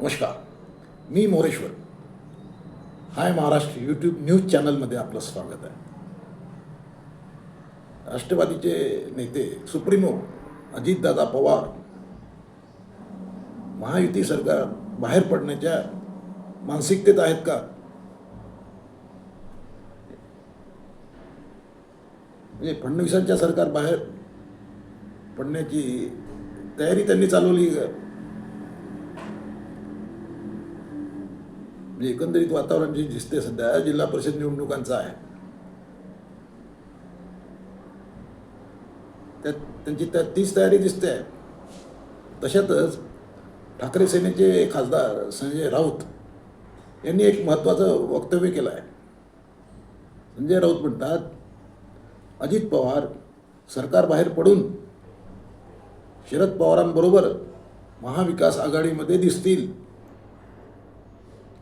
नमस्कार. मी Moreshwar. Hi Maharashtra YouTube news चॅनलमध्ये आपलं स्वागत आहे. राष्ट्रवादीचे नेते सुप्रीमो अजितदादा पवार महायुती सरकार बाहेर पडण्याच्या मानसिकतेत आहेत का? म्हणजे फडणवीसांच्या सरकार बाहेर पडण्याची तयारी त्यांनी चालवली म्हणजे एकंदरीत वातावरण जे दिसते सध्या जिल्हा परिषद निवडणुकांचं आहे. त्यात त्यांची त्या तीच तयारी दिसते. आहे तशातच ठाकरे सेनेचे खासदार संजय राऊत यांनी एक महत्त्वाचं वक्तव्य केलं आहे. संजय राऊत म्हणतात अजित पवार सरकार बाहेर पडून शरद पवारांबरोबर महाविकास आघाडीमध्ये दिसतील.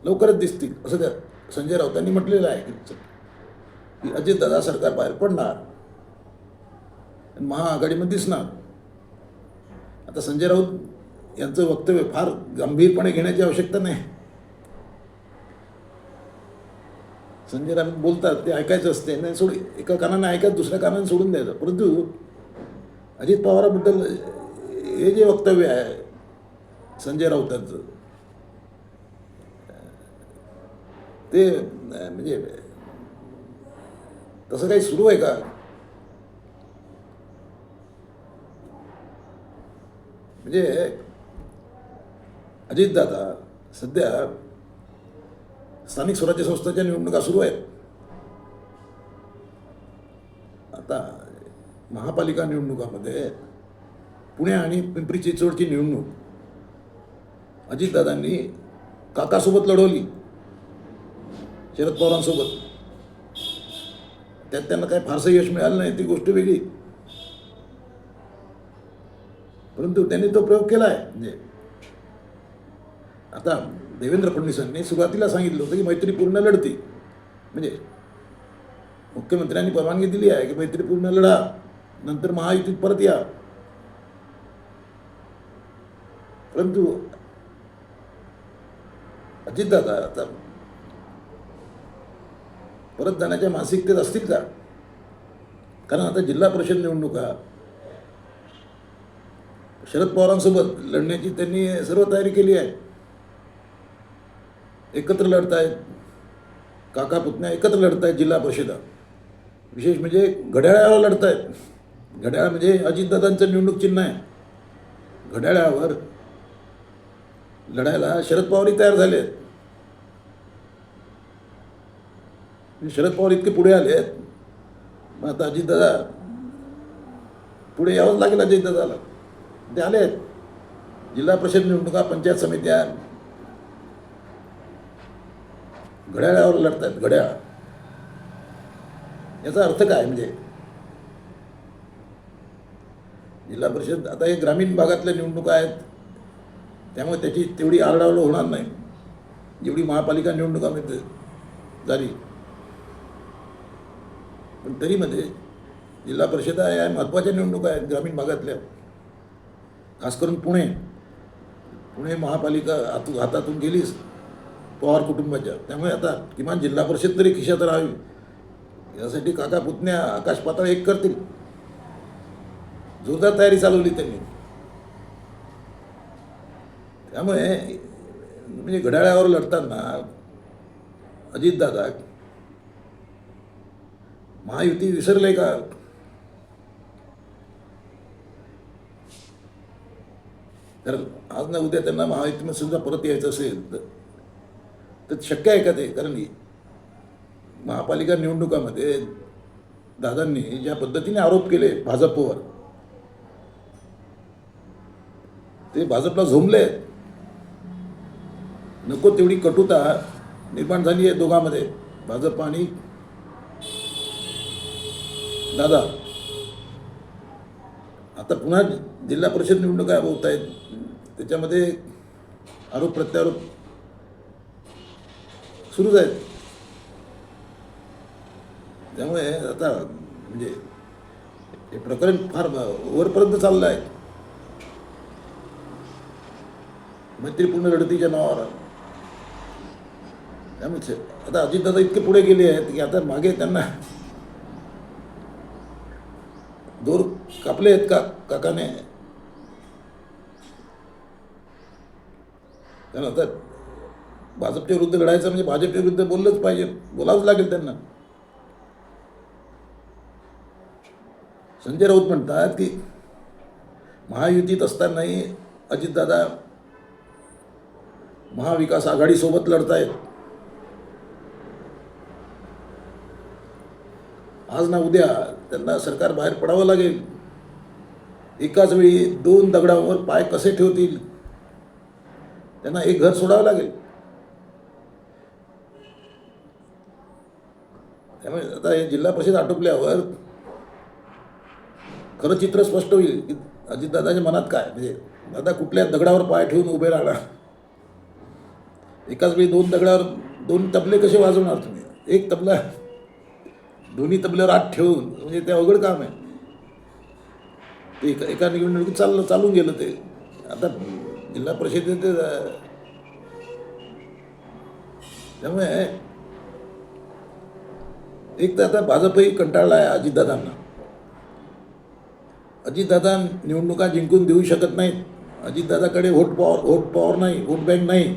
लवकरच दिसतील. असं त्या संजय राऊतांनी म्हटलेलं आहे. की अजितदादा सरकार बाहेर पडणार. महाआघाडीमध्ये दिसणार. आता संजय राऊत यांचं वक्तव्य फार गंभीरपणे घेण्याची आवश्यकता नाही. संजय राऊत बोलतात ते ऐकायचं असते. नाही सोड एका कानाने ऐकत दुसऱ्या कानाने सोडून द्यायचं. परंतु अजित पवाराबद्दल हे जे वक्तव्य आहे संजय राऊतांचं ते म्हणजे तसं काही सुरू आहे का? म्हणजे अजितदादा सध्या स्थानिक स्वराज्य संस्थांच्या निवडणुका सुरू आहेत. आता महापालिका निवडणुकामध्ये पुणे आणि पिंपरी चिंचवडची निवडणूक. अजितदादांनी काकासोबत लढवली. शरद पवारांसोबत. त्यात त्यांना काही फारसं यश मिळालं नाही ती गोष्ट वेगळी. परंतु त्यांनी तो प्रयोग केला आहे म्हणजे आता देवेंद्र फडणवीसांनी सुरुवातीला सांगितलं होतं की मैत्रीपूर्ण लढती. म्हणजे मुख्यमंत्र्यांनी परवानगी दिली आहे की मैत्रीपूर्ण लढा नंतर महायुतीत परत या. परंतु अजितदादा आता परत जाण्याच्या मानसिकतेत असतील का? कारण आता जिल्हा परिषद निवडणुका शरद पवारांसोबत लढण्याची त्यांनी सर्व तयारी केली आहे. एकत्र लढतायत काका पुतण्या एकत्र लढतायत जिल्हा परिषदा. विशेष म्हणजे घड्याळावर लढतायत. घड्याळ म्हणजे अजितदादांचं निवडणूक चिन्ह आहे. घड्याळावर लढायला शरद पवारही तयार झाले आहेत शरद पवार इतके पुढे आले आहेत. मग आता अजितदादा पुढे यावंच लागेल अजितदादाला. ते आले आहेत. जिल्हा परिषद निवडणुका पंचायत समित्या. घड्याळावर लढतात घड्याळ. याचा अर्थ काय म्हणजे? जिल्हा परिषद आता हे ग्रामीण भागातल्या निवडणुका आहेत. त्यामुळे त्याची तेवढी आरडाओरड होणार नाही. जेवढी महापालिका निवडणुका मिळते झाली. पण तरी म्हणजे जिल्हा परिषदा या महत्त्वाच्या निवडणुका आहेत ग्रामीण भागातल्या. खास करून पुणे. पुणे महापालिका हातू हातातून गेलीच पवार कुटुंबाच्या. त्यामुळे आता किमान जिल्हा परिषद तरी खिशात राहावी. यासाठी काका पुतण्या आकाश पाताळ एक करतील. जोरदार तयारी चालवली त्यांनी. त्यामुळे म्हणजे घड्याळावर लढताना अजितदादा महायुती विसरले का? कारण आज ना उद्या त्यांना महायुतीमध्ये सुद्धा परत यायचं असेल तर तर शक्य आहे का ते? कारण महापालिका निवडणुकामध्ये दादांनी ज्या पद्धतीने आरोप केले भाजपवर ते भाजपला झोंबले. नको तेवढी कटुता निर्माण झाली आहे दोघांमध्ये भाजप आणि दादा आता पुन्हा जिल्हा परिषद निवडणुका होत आहेत. त्याच्यामध्ये आरोप प्रत्यारोप सुरूच आहेत. त्यामुळे आता म्हणजे हे प्रकरण फार वरपर्यंत चाललं आहे. मैत्रीपूर्ण लढतीच्या नावावर. त्यामुळे आता अजितदादा इतके पुढे गेले आहेत की आता मागे त्यांना कापले आहेत का काकाने. त्यांना आता भाजपच्या विरुद्ध लढायचं म्हणजे भाजपच्या विरुद्ध बोललंच पाहिजे. बोलावंच लागेल त्यांना. संजय राऊत म्हणतात की महायुतीत असतानाही अजितदादा महाविकास आघाडीसोबत लढतायत. आज ना उद्या त्यांना सरकार बाहेर पडावं लागेल. एकाच वेळी दोन दगडांवर पाय कसे ठेवतील? त्यांना एक घर सोडावं लागेल. त्यामुळे आता हे जिल्हा परिषद आटोपल्यावर खरं चित्र स्पष्ट होईल. की अजितदादाच्या मनात काय? म्हणजे दादा कुठल्या दगडावर पाय ठेवून उभे राहणार? एकाच वेळी दोन दगडावर दोन तबले कसे वाजवणार तुम्ही? एक तबला दोन्ही तबल्यावर आत ठेवून म्हणजे ते अवघड काम आहे. ते एका एका निवडणुकीत चाललं चालून गेलं ते. आता जिल्हा परिषदेत त्यामुळे एक तर आता भाजपही कंटाळला आहे अजितदादांना. अजितदादा निवडणुका जिंकून देऊ शकत नाहीत. अजितदादाकडे व्होट पॉवर व्होट पॉवर नाही व्होट बँक नाही.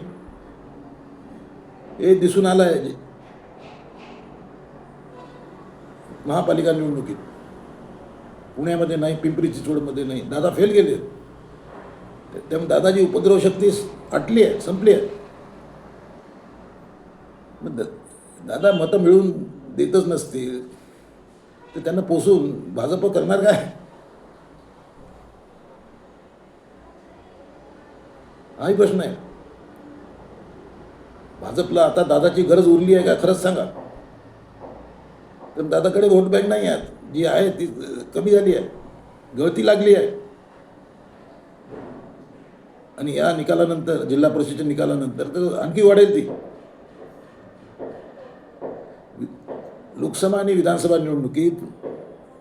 हे दिसून आलं आहे महापालिका निवडणुकीत. पुण्यामध्ये नाही पिंपरी चिंचवडमध्ये नाही. दादा फेल गेले. त्यामुळे दादाची उपद्रव शक्ती आटली आहे संपली आहे. मग दादा मतं मिळवून देतच नसतील तर त्यांना पोसून भाजप करणार काय? हाही प्रश्न आहे. भाजपला आता दादाची गरज उरली आहे का? खरंच सांगा. तर दादाकडे व्होट बँक नाही आहेत. जी आहे ती कमी झाली आहे. गळती लागली आहे. आणि या निकालानंतर जिल्हा परिषदेच्या निकालानंतर तर आणखी वाढेल ती. लोकसभा आणि विधानसभा निवडणुकीत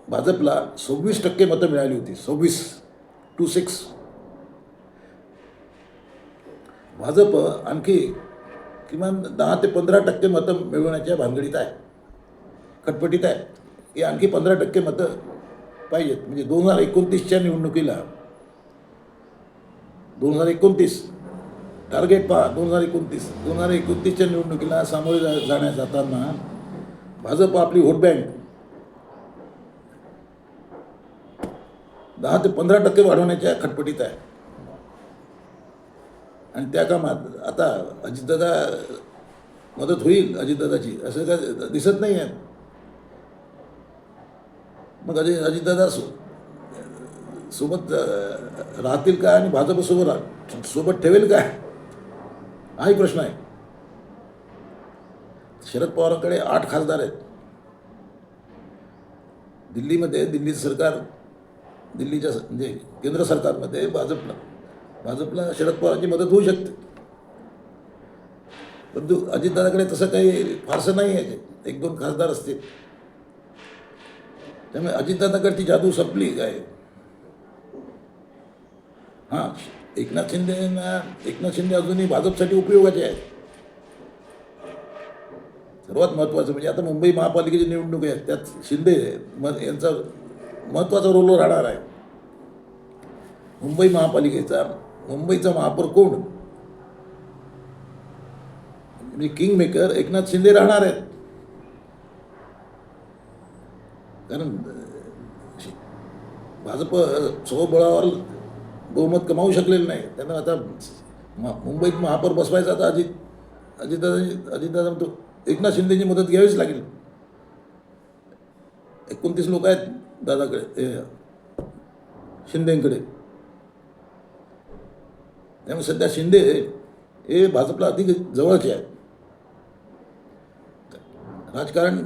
भाजपला सव्वीस टक्के मतं मिळाली होती. सव्वीस टू सिक्स. भाजप आणखी किमान दहा ते पंधरा टक्के मतं मिळवण्याच्या भानगडीत आहे. खटपटीत आहे. हे आणखी पंधरा टक्के मतं पाहिजेत. म्हणजे दोन हजार एकोणतीसच्या निवडणुकीला दोन हजार एकोणतीस टार्गेट पहा दोन हजार एकोणतीस. दोन हजार एकोणतीसच्या निवडणुकीला सामोरे जा जाण्या जाताना भाजप आपली व्होट बँक दहा ते पंधरा टक्के वाढवण्याच्या खटपटीत आहे. आणि त्या कामात आता अजितदादा मदत होईल अजितदादाची असं काय दिसत नाही आहे मग अजय अजितदादा सो सोबत राहतील का आणि भाजपसोबत राह सोबत ठेवेल काय? हाही प्रश्न आहे. शरद पवारांकडे आठ खासदार आहेत. दिल्लीमध्ये दिल्ली सरकार दिल्लीच्या म्हणजे केंद्र सरकारमध्ये भाजपला भाजपला शरद पवारांची मदत होऊ शकते. परंतु अजितदादाकडे तसं काही फारसं नाही आहे. एक दोन खासदार असतील. त्यामुळे अजितदादाकडची जादू संपली काय हां एकनाथ शिंदेना एकनाथ शिंदे अजूनही भाजपसाठी उपयोगाचे आहेत सर्वात महत्त्वाचं म्हणजे आता मुंबई महापालिकेची निवडणूक आहे त्यात शिंदे म यांचा महत्त्वाचा रोल राहणार आहे मुंबई महापालिकेचा मुंबईचा महापौर कोण म्हणजे किंग मेकर एकनाथ शिंदे राहणार आहेत कारण भाजप स्वबळावर बहुमत कमावू शकलेलं नाही. त्यांना आता मुंबईत महापौर बसवायचा आता अजित अजितदादा अजितदादा तो एकनाथ शिंदेची मदत घ्यावीच लागेल. एकोणतीस लोक आहेत दादाकडे हे, शिंदेकडे. त्यामुळे सध्या शिंदे हे भाजपला अधिक जवळचे आहेत. राजकारण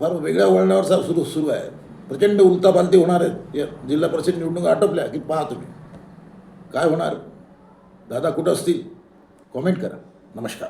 फार वेगळ्या वळणावर सा- सुरू सुरू आहे. प्रचंड उलतापालती होणार आहेत. या जिल्हा परिषद निवडणुका आटोपल्या की पहा तुम्ही. काय होणार? दादा कुठं असतील? कॉमेंट करा. नमस्कार.